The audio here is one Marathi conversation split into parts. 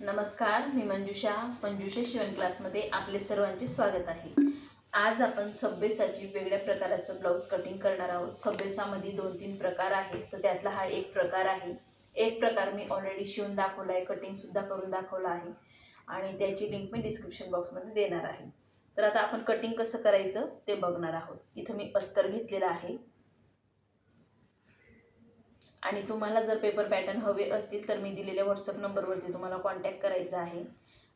नमस्कार मी मंजुषा. मंजुषा शिवण क्लासमध्ये आपले सर्वांचे स्वागत आहे. आज आपण सब्बेसाची वेगळ्या प्रकाराचं ब्लाऊज कटिंग करणार आहोत. सब्बेसामध्ये दोन तीन प्रकार आहेत तर त्यातला हा एक प्रकार आहे. एक प्रकार मी ऑलरेडी शिवून दाखवला आहे कटिंगसुद्धा करून दाखवला आहे. आणि त्याची लिंक मी डिस्क्रिप्शन बॉक्समध्ये देणार आहे. तर आता आपण कटिंग कसं करायचं ते बघणार आहोत. इथं मी अस्तर घेतलेलं आहे. आणि तुम्हाला जर पेपर पॅटर्न हवे असतील तर मी दिलेल्या व्हॉट्सअप नंबरवरती तुम्हाला कॉन्टॅक्ट करायचा आहे.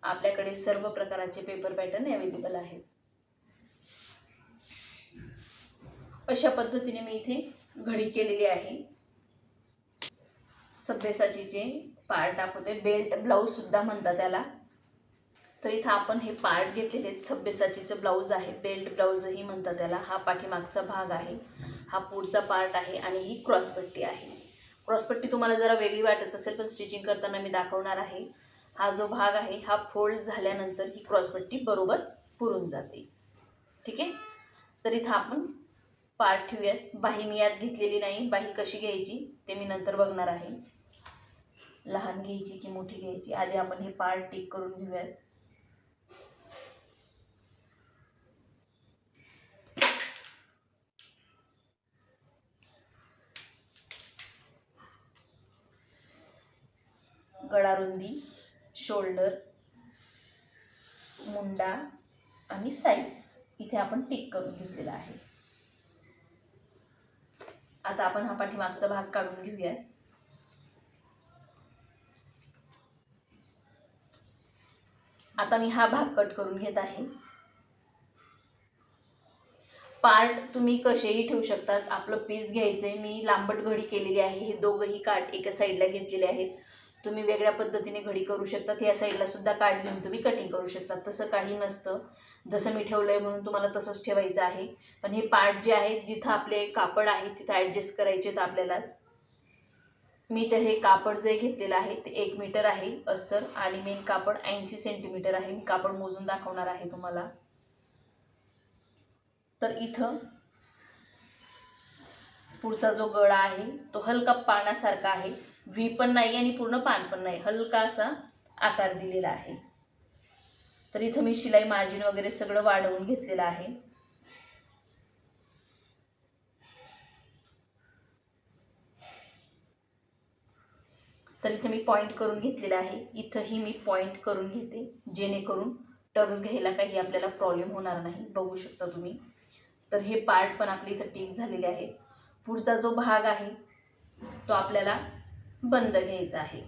आपल्याकडे सर्व प्रकाराचे पेपर पॅटर्न अवेलेबल आहेत. अशा पद्धतीने मी इथे घडी केलेली आहे. सभ्यसाचीचे पार्ट दाखवते. बेल्ट ब्लाऊजसुद्धा म्हणतात त्याला. तर इथं आपण हे पार्ट घेतलेले आहेत. सभ्यसाचीचं ब्लाऊज आहे. बेल्ट ब्लाऊजही म्हणतात त्याला. हा पाठीमागचा भाग आहे. हा पुढचा पार्ट आहे आणि ही क्रॉसपट्टी आहे. क्रॉसपट्टी तुम्हाला जरा वेगळी वाटत असेल पण स्टिचिंग करताना मी दाखवणार आहे. हा जो भाग आहे हा फोल्ड झाल्यानंतर ही क्रॉसपट्टी बरोबर पुरून जाते. ठीक आहे? तर इथं आपण पार्ट ठेवूयात. बाही मी यात घेतलेली नाही. बाही कशी घ्यायची ते मी नंतर बघणार आहे. लहान घ्यायची की मोठी घ्यायची? आधी आपण हे पार्ट टिक करून घेऊयात. गळारुंदी शोल्डर मुंडा आणि साईज इथे आपण टिक करून घेतलेला आहे. आता आपण हा पाठीमागचा भाग काढून घेऊया आता मी हा भाग कट करून घेत आहे. पार्ट तुम्ही कसेही ठेवू शकतात. आपलं पीस घ्यायचंय. मी लांबट घडी केलेली आहे. हे दोघंही काठ एका साईडला घेतलेले आहेत. तुम्ही वेगळ्या पद्धतीने घडी करू शकतात. या साईडला सुद्धा काठ घेऊन तुम्ही कटिंग करू शकतात. तसं काही नसतं. जसं मी ठेवलं आहे म्हणून तुम्हाला तसंच ठेवायचं आहे. पण हे पार्ट जे आहेत जिथं आपले कापड आहे तिथं ॲडजस्ट करायचे आहेत आपल्यालाच. मी तर हे कापड जे घेतलेलं आहे ते एक मीटर आहे अस्तर आणि मेन कापड ऐंशी सेंटीमीटर आहे. मी कापड मोजून दाखवणार आहे तुम्हाला. तर इथं पुढचा जो गळा आहे तो हलका पाण्यासारखा आहे. व्ही पण नाही आणि पूर्ण पान पण नाही. हलका असा आकार दिलेला आहे. तर इथं मी शिलाई मार्जिन वगैरे सगळं वाढवून घेतलेलं आहे. तर इथे मी पॉईंट करून घेतलेलं आहे. इथंही मी पॉईंट करून घेते जेणेकरून टक्स घ्यायला काही आपल्याला प्रॉब्लेम होणार नाही. बघू शकता तुम्ही. तर हे पार्ट पण आपले इथं टिक झालेले आहे पुढचा जो भाग आहे तो आपल्याला बंद घ्यायचा आहे.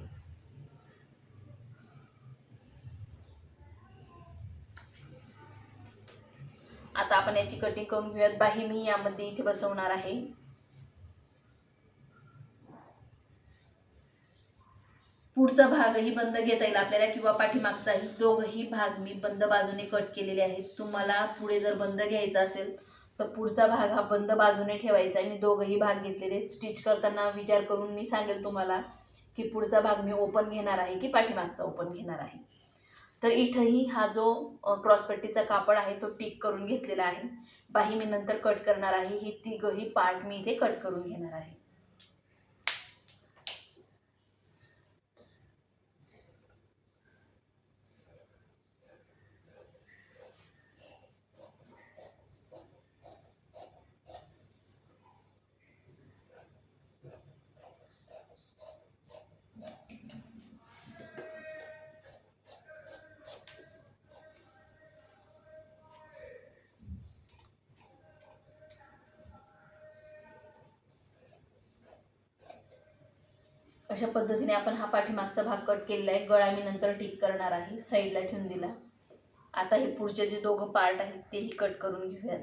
आता आपण याची कटिंग करून घेऊयात. बाही मी यामध्ये इथे बसवणार आहे. पुढचा भागही बंद घेता येईल आपल्याला किंवा पाठीमागचाही दोघंही भाग मी बंद बाजूने कट केलेले आहेत. तुम्हाला पुढे जर बंद घ्यायचा असेल तर पुढचा भाग हा बंद बाजूने ठेवायचा आहे. मी दोघंही भाग घेतलेले स्टिच करताना विचार करून मी सांगेल तुम्हाला की पुढचा भाग मी ओपन घेणार आहे की पाठीमागचा ओपन घेणार आहे. तर इथंही हा जो क्रॉसपट्टीचा कापड आहे तो टिक करून घेतलेला आहे. बाही मी नंतर कट करणार आहे. ही तिघंही पार्ट मी इथे कट करून घेणार आहे. अशा पद्धतीने आपण हा पाठीमागचा भाग कट केलेला आहे. गळा मी नंतर ठीक करणार आहे. साईडला ठेवून दिला. आता हे पुढचे जे दोघं पार्ट आहेत तेही कट करून घेऊयात.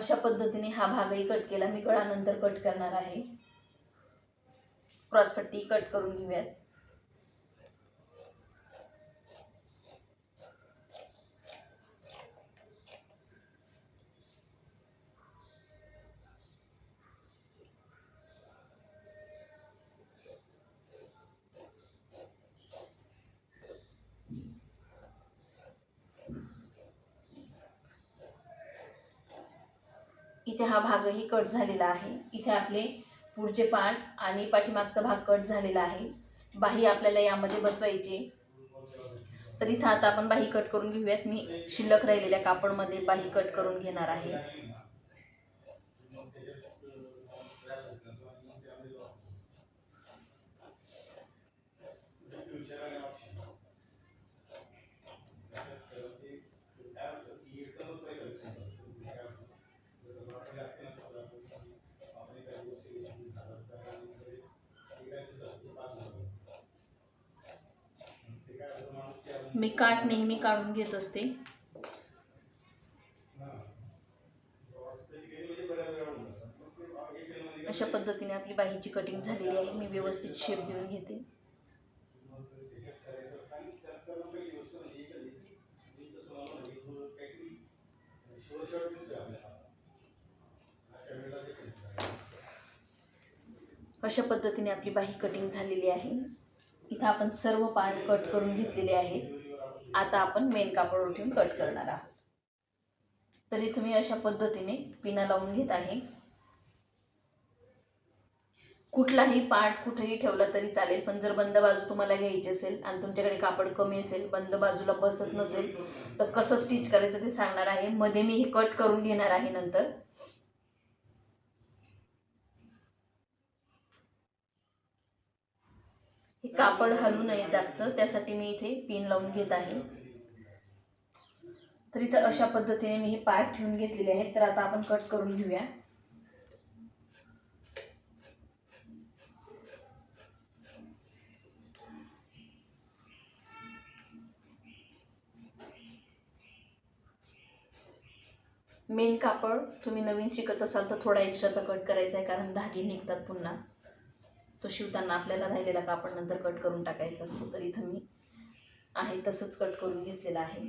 अशा पद्धतीने हा भागही कट केला. मी गळानंतर कट करणार आहे. क्रॉसपट्टी कट करून घेऊयात. इथे हा भागही कट झालेला आहे. इथे आपले पुढचे पान आणि पाठीमागचा भाग कट झालेला आहे. बाही आपल्याला यामध्ये बसवायची तर इथं आता आपण बाही कट करून घेऊयात. मी शिल्लक राहिलेल्या कापडमध्ये बाही कट करून घेणार आहे. मी काठ नेहमी काढून घेत असते. अशा पद्धतीने आपली बाहीची कटिंग झालेली आहे. मी व्यवस्थित शेप देऊन घेते. अशा पद्धतीने आपली बाही कटिंग झालेली आहे. इथं आपण सर्व पार्ट कट करून घेतलेले आहेत. आता आपण मेन कापड उठून कट करणार आहोत. तर इथं मी अशा पद्धतीने पिना लावून घेत आहे. कुठलाही पार्ट कुठेही ठेवला तरी चालेल पण जर बंद बाजू तुम्हाला घ्यायची असेल आणि तुमच्याकडे कापड कमी असेल बंद बाजूला बसत नसेल तर कसं स्टिच करायचं ते सांगणार आहे. मध्ये मी हे कट करून घेणार आहे नंतर. हे कापड हलू नये जागचं त्यासाठी मी इथे पिन लावून घेत आहे. तर इथं अशा पद्धतीने मी हे पार्ट ठेवून घेतलेले आहेत. तर आता आपण कट करून घेऊया. मेन कापड तुम्ही नवीन शिकत असाल तर थोडा एक्स्ट्राचा कट करायचा आहे कारण धागे निघतात पुन्हा. तो शिवताना आपल्याला राहिलेला कापड नंतर कट करून टाकायचा असतो. तर इथं मी आहे तसंच कट करून घेतलेलं आहे.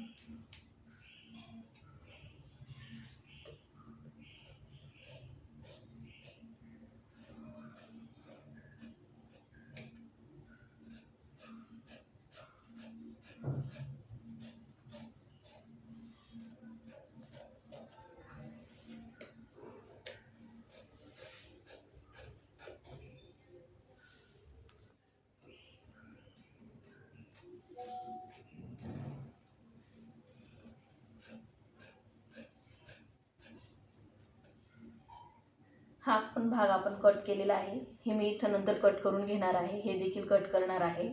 हा पण भाग आपण कट केलेला आहे. हे मी इथं नंतर कट करून घेणार आहे. हे देखील कट करणार आहे.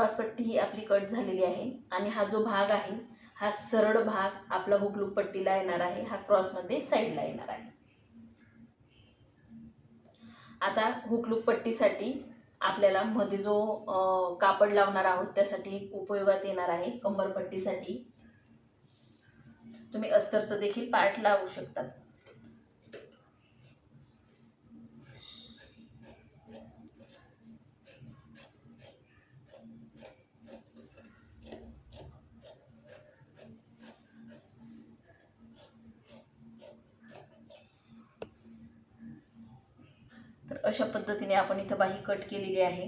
क्रॉसपट्टी ही आपली कट झालेली आहे आणि हा जो भाग आहे हा सरळ भाग आपला हुकलूक पट्टीला येणार आहे हा क्रॉसमध्ये साईडला येणार आहे. आता हुकलूक पट्टीसाठी आपल्याला मध्ये जो कापड लावणार आहोत त्यासाठी एक उपयोगात येणार आहे कंबरपट्टीसाठी तुम्ही अस्तरचं देखील पार्ट लावू शकतात तर अशा पद्धतीने आपण इथं बाही कट केलेली आहे.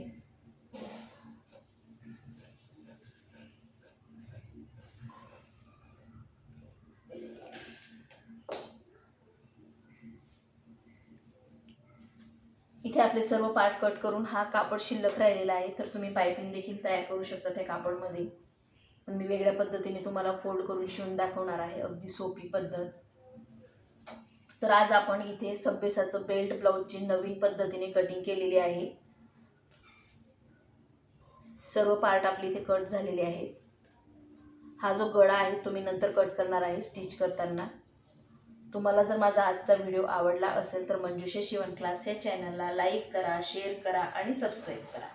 इथे आपले सर्व पार्ट कट करून हा कापड शिल्लक राहिलेला आहे. तर तुम्ही पायपिंग देखील तयार करू शकता त्या कापडमध्ये. पण मी वेगळ्या पद्धतीने तुम्हाला फोल्ड करून शिवून दाखवणार आहे. अगदी सोपी पद्धत. तर आज आपण इथे सभ्यसाचं बेल्ट ब्लाऊजची नवीन पद्धतीने कटिंग केलेली आहे. सर्व पार्ट आपले इथे कट झालेले आहेत. हा जो गळा आहे तो मी नंतर कट करणार आहे स्टिच करताना. तुम्हाला जर माझा आजचा व्हिडिओ आवडला असेल तर मंजुषा शिवण क्लास या चॅनलला लाईक करा शेअर करा आणि सबस्क्राईब करा.